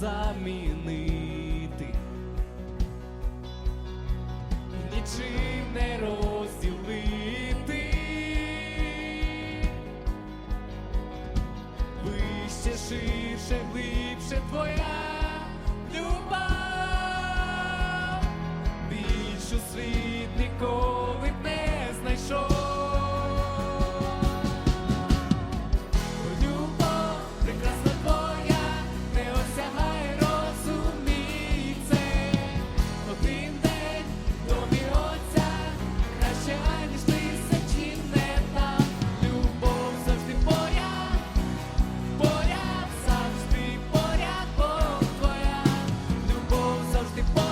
замінити, нічим не розділити, вище, ширше, глибше твоя. Любов більшу світ ніколи the ball.